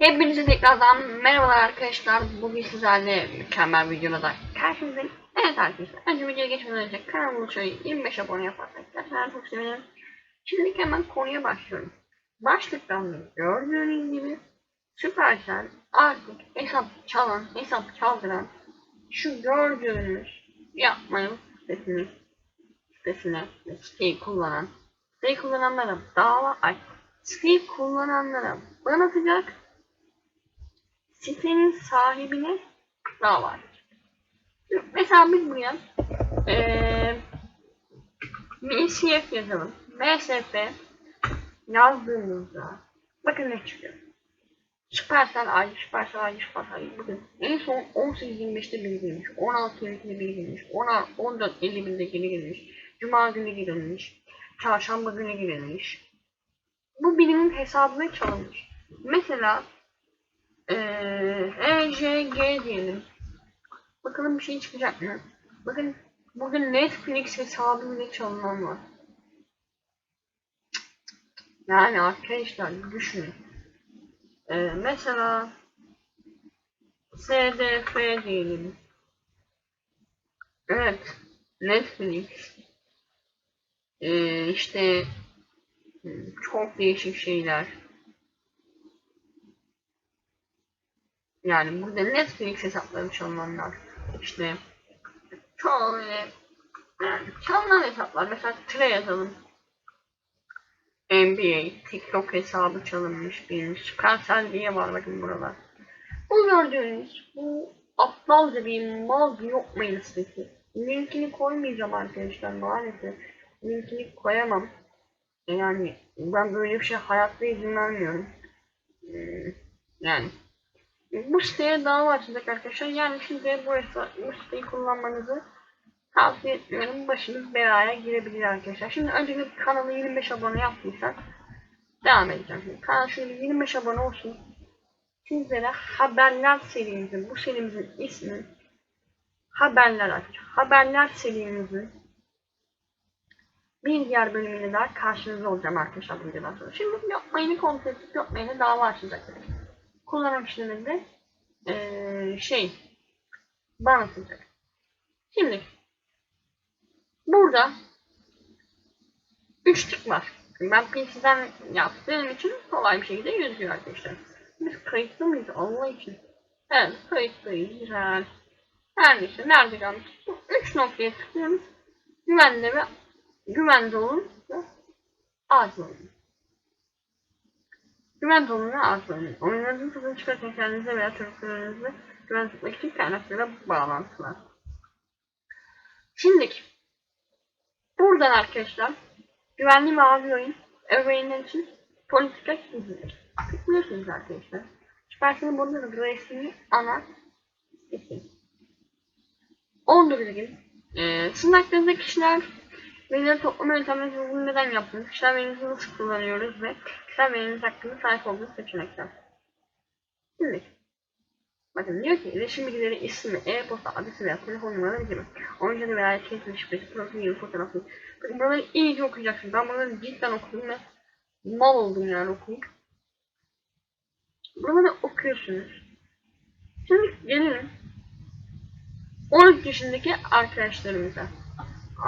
Hepinize tekrardan merhabalar arkadaşlar. Bugün sizlerle mükemmel videoda da karşınızdayım. Evet arkadaşlar, önce videoya geçmeden önce kanalıma şöyle 25 abone yaparsak gerçekten çok sevinirim. Şimdi hemen konuya başlıyorum. Başlıktan da gördüğünüz gibi Supercell artık hesap çalan, hesap çaldıran şu gördüğünüz yapmayın sitesini, sitesine siteyi kullanan, siteyi kullananlara dava aç, siteyi kullananlara ban atacak sitenin sahibine dava açacak. Mesela biz buraya eee MCF yazalım. MSF yazdığımızda bakın ne çıkıyor. Supercell ay, Supercell ay, Supercell ay. Bakın en son 18.25'te bilgilenmiş, 16.22'de bilgilenmiş, 14.51'de geri gelmiş, Cuma günü girilmiş, Çarşamba günü girilmiş. Bu birimin hesabına çalınmış. Mesela eee EJG diyelim. Bakalım bir şey çıkacak mı? Bakın burada Netflix hesabı bile çalınan var. Yani arkadaşlar düşünün. Ee, mesela SDF diyelim. Evet. Netflix. Ee, işte çok değişik şeyler. Yani burada Netflix hesapları çalınanlar. İşte çoğu böyle yani hesaplar. Mesela Tre yazalım. NBA, TikTok hesabı çalınmış benim. Supercell diye var bakın buralar. Bu gördüğünüz bu aptalca bir mal bir yok mail sitesi. Linkini koymayacağım arkadaşlar maalesef. Linkini koyamam. Yani ben böyle bir şey hayatta izin vermiyorum. Ee, Yani bu siteye dava açacak arkadaşlar. Yani size bu, hesa- bu siteyi kullanmanızı tavsiye etmiyorum. Başınız belaya girebilir arkadaşlar. Şimdi öncelikle kanalı 25 abone yaptıysak devam edeceğim. Şimdi kanal şöyle 25 abone olsun. Sizlere haberler serimizin, bu serimizin ismi haberler aç. Haberler serimizin bir diğer bölümüyle daha karşınızda olacağım arkadaşlar bu videodan sonra. Şimdi yapmayını kontrol edip yapmayını dava açacak. Kullanım işleminde eee şey bana atacak. Şimdi burada 3 tık var. Ben PC'den yaptığım için kolay bir şekilde gözüküyor arkadaşlar. Biz kayıtlı mıyız Allah için? Evet kayıtlıyız. Güzel. Her neyse nerede kalmış? Bu 3 noktaya tıklıyoruz. Güvenli ve güvende olun ve acil olun. Ve acil olun. Oyunlarınızın tadını çıkarken kendinize veya çocuklarınızı güven tutmak için kaynaklara bağlantılar. Şimdi buradan arkadaşlar güvenli mavi oyun ebeveynler için politika izlenir. Tıklıyorsunuz arkadaşlar. Süpersin'in burada da resmi ana sitesi. 10 gün. Ee, sizin kişiler verileri toplama yöntemleri bunu neden yaptınız? Kişiler verinizi nasıl kullanıyoruz ve kişiler veriniz hakkında sahip olduğunuz seçenekler. Şimdi Bakın diyor ki iletişim bilgileri ismi, e-posta adresi veya telefon numaraları gibi. Oyuncunun veya erkeğin şifresi, profil gibi fotoğrafı. Bakın buraları iyice okuyacaksın. Ben bunları cidden okudum ve mal oldum yani okuyup. Buraları okuyorsunuz. Şimdi gelelim 13 yaşındaki arkadaşlarımıza.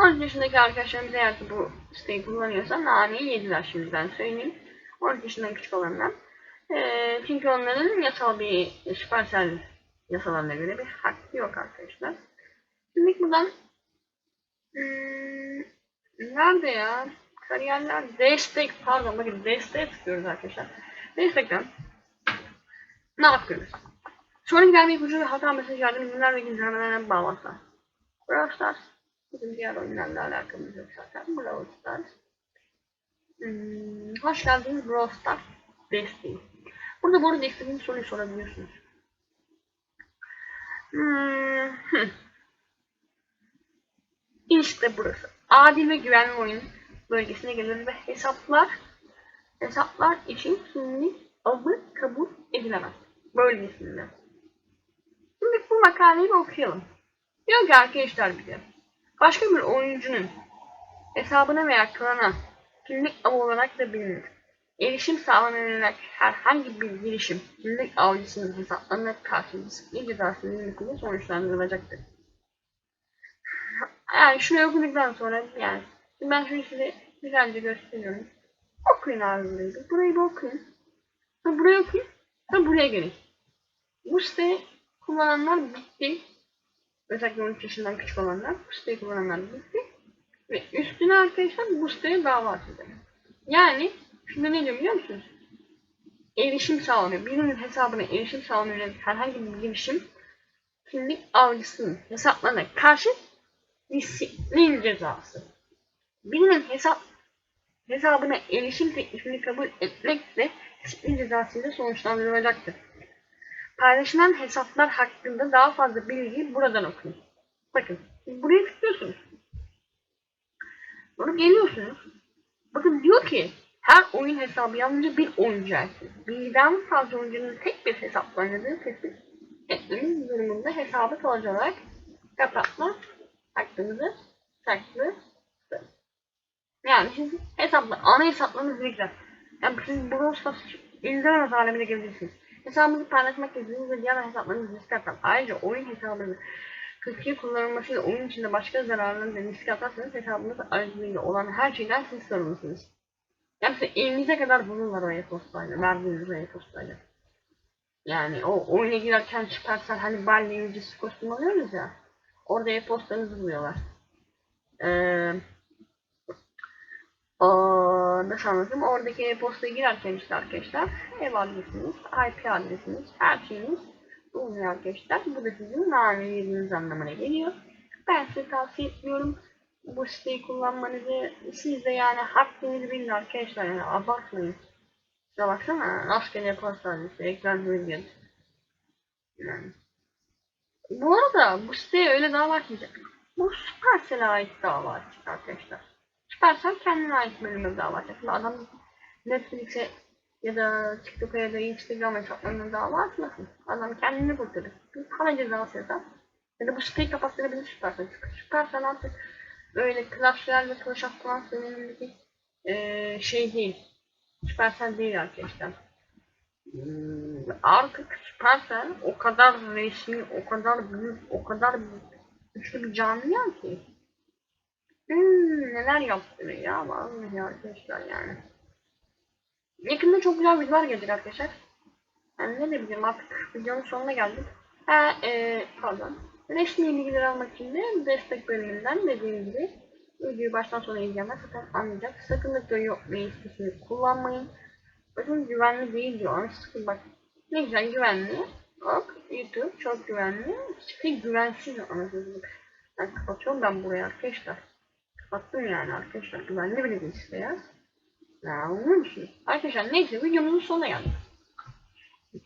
13 yaşındaki arkadaşlarımız eğer ki bu siteyi kullanıyorsa naneyi yediler şimdi ben söyleyeyim. 13 yaşından küçük olanlar. Ee, çünkü onların yasal bir Supercell yasalarına göre bir hakkı yok arkadaşlar. Şimdi buradan hmm, nerede ya? Kariyerler destek pardon bakın destek tıklıyoruz arkadaşlar. Destekten ne yapıyoruz? Sonra giderme ipucu ve hata mesaj yardım ürünler ve güncellemelerine bağlantılar. Brawl Stars bizim diğer oyunlarla alakamız yok zaten. Brawl Stars. Hmm, hoş geldiniz Brawl Stars desteği. Burada bu arada istediğiniz soruyu sorabiliyorsunuz. Hmm. İşte burası. Adil ve güvenli oyun bölgesine gelir ve hesaplar hesaplar için kimlik adı kabul edilemez. Bölgesinde. Şimdi bu makaleyi bir okuyalım. Diyor ki arkadaşlar bize başka bir oyuncunun hesabına veya klana kimlik avı olarak da bilinir. erişim sağlanarak herhangi bir girişim, kimlik avcısının hesaplarına karşı disiplin cezasının yönetiminde sonuçlandırılacaktır. Yani şuraya okuduktan sonra yani ben şunu size güzelce gösteriyorum. Okuyun abi burayı. Burayı bir okuyun. Ha burayı okuyun. Ha buraya gelin. Bu siteyi kullananlar bitti. Özellikle 13 yaşından küçük olanlar bu siteyi kullananlar bitti. Ve üstüne arkadaşlar bu siteye dava açacak. Yani şimdi ne diyor biliyor musunuz? Erişim sağlanıyor. Birinin hesabına erişim sağlanıyor. Herhangi bir girişim kimlik avcısının hesaplarına karşı disiplin cezası. Birinin hesap hesabına erişim teklifini kabul etmekle disiplin cezasıyla sonuçlandırılacaktır. Paylaşılan hesaplar hakkında daha fazla bilgiyi buradan okuyun. Bakın buraya tıklıyorsunuz. Sonra geliyorsunuz. Bakın diyor ki her oyun hesabı yalnızca bir oyuncu ait. Birden fazla oyuncunun tek bir hesapla oynadığı tespit etmemiz durumunda hesabı kalıcı olarak kapatma hakkımızı saklı. Yani siz hesapla, ana hesaplarınız güzel. Yani siz Brawl Stars izlemez alemine gelebilirsiniz. Hesabınızı paylaşmak istediğiniz ve diğer hesaplarınızı riske atan. Ayrıca oyun hesabınızı kötüye kullanılmasıyla oyun içinde başka zararların da riske atarsanız hesabınız aracılığıyla olan her şeyden siz sorumlusunuz. Yani size elinize kadar bulurlar o e-postayla, verdiğiniz o e-postayla. Yani o oyuna girerken çıkarsan hani ballayıcısı kostüm alıyoruz ya. Orada e-postanızı buluyorlar. Eee nasıl anlatayım? Oradaki e-postaya girerken işte arkadaşlar ev adresiniz, IP adresiniz, her şeyiniz bulunuyor arkadaşlar. Bu da sizin maneviyyetiniz anlamına geliyor. Ben size tavsiye etmiyorum bu siteyi kullanmanızı. Siz de yani hakkınızı bilin arkadaşlar yani abartmayın. Size baksana rastgele e-posta adresi, ekran bölgen. Yani. Bu arada bu siteye öyle dava açmayacak. Bu Supercell'e ait dava açacak arkadaşlar. Supercell kendine ait bölüme dava. Şimdi adam Netflix'e ya da TikTok'a ya da Instagram hesaplarına dava açmasın. Adam kendini kurtarır. Bir para cezası yazar. Ya da bu siteyi kapattırabilir Supercell. Çünkü Supercell artık böyle Clash Royale ve Clash of Clans dönemindeki eee şey değil. Supercell değil arkadaşlar. Hmm, artık Supercell o kadar resmi, o kadar büyük, o kadar güçlü bir camia ki. Hmm, neler yaptırıyor ya vallahi arkadaşlar yani. Yakında çok güzel videolar gelecek arkadaşlar. Yani ne de bileyim artık videonun sonuna geldik. Ha, e, pardon. Resmi bilgileri almak için de destek bölümünden dediğim gibi videoyu baştan sona izleyenler zaten anlayacak. Sakın da yok sitesini kullanmayın. Bakın güvenli değil diyor. Sıkın bak. Ne güzel güvenli. Bak YouTube çok güvenli. Site güvensiz anasını. Ben kapatıyorum ben burayı arkadaşlar. Kapattım yani arkadaşlar. Güvenli bile değil site ya. Anlıyor musunuz? Arkadaşlar neyse videomuzun sonuna geldik.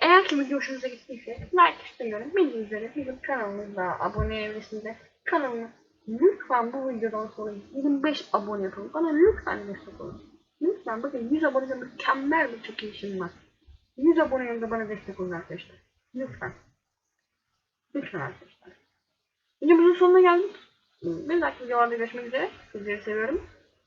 Eğer ki video hoşunuza gittiyse like istemiyorum. Bildiğiniz üzere bizim kanalımızda abone evresinde kanalımı lütfen bu videodan sonra 25 abone yapın. Bana lütfen destek olun. Lütfen bakın 100 abonede mükemmel bir çekilişim var. 100 abone yanında bana destek olun arkadaşlar. Lütfen. Lütfen arkadaşlar. Videomuzun sonuna geldik. Bir dahaki videolarda görüşmek üzere. Sizleri seviyorum.